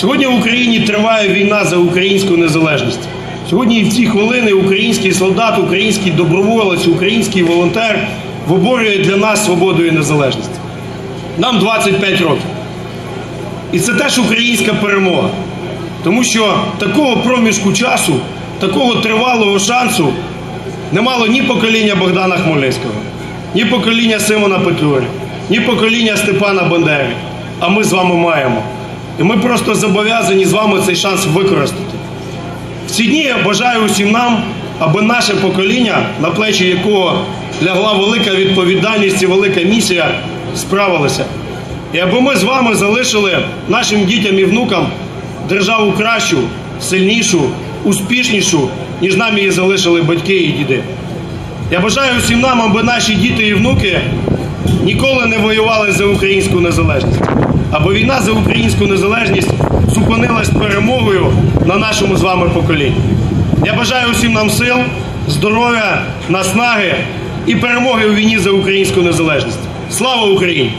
Сьогодні в Україні триває війна за українську незалежність. Сьогодні і в ці хвилини український солдат, український доброволець, український волонтер виборює для нас свободу і незалежність. Нам 25 років. І це теж українська перемога. Тому що такого проміжку часу, такого тривалого шансу не мало ні покоління Богдана Хмельницького, ні покоління Симона Петлюри, ні покоління Степана Бандери. А ми з вами маємо. І ми просто зобов'язані з вами цей шанс використати. В ці дні я бажаю усім нам, аби наше покоління, на плечі якого лягла велика відповідальність і велика місія, справилося. І аби ми з вами залишили нашим дітям і внукам державу кращу, сильнішу, успішнішу, ніж нам її залишили батьки і діди. Я бажаю усім нам, аби наші діти і внуки ніколи не воювали за українську незалежність. Або війна за українську незалежність зупинилась перемогою на нашому з вами поколінні. Я бажаю усім нам сил, здоров'я, наснаги і перемоги у війні за українську незалежність. Слава Україні!